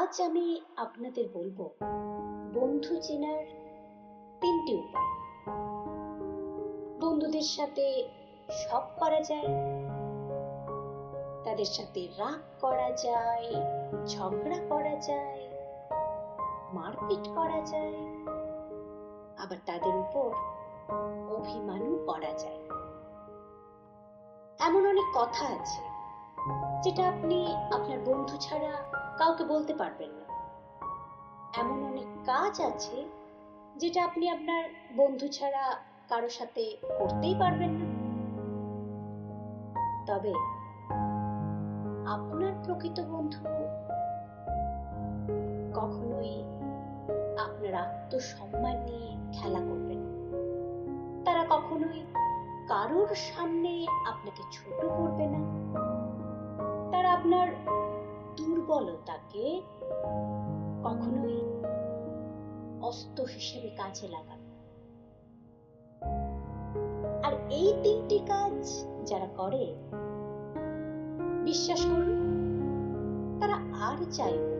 আজ আমি আপনাদের বলব, বন্ধু চেনার তিনটি উপায়। বন্ধুদের সাথে সব করা যায়, তাদের সাথে রাগ করা যায়, ঝগড়া করা যায়, মারপিট করা যায়, আবার তাদের উপর অভিমানও করা যায়। এমন অনেক কথা আছে যেটা আপনি আপনার বন্ধু ছাড়া কাউকে বলতে পারবেন না। এমন অনেক কাজ আছে যেটা আপনি আপনার বন্ধু ছাড়া কারও সাথে করতেই পারবেন না। তবে আপনার প্রকৃত বন্ধু কখনোই আপনার আত্মসম্মান নিয়ে খেলা করবে না। তারা কখনোই কারোর সামনে আপনাকে ছোট করবে না। আপনার দুর্বলতাকে কখনোই অস্ত্র হিসেবে কাজে লাগান। আর এই তিনটি কাজ যারা করে, বিশ্বাস করুন, তারা আর চাইবে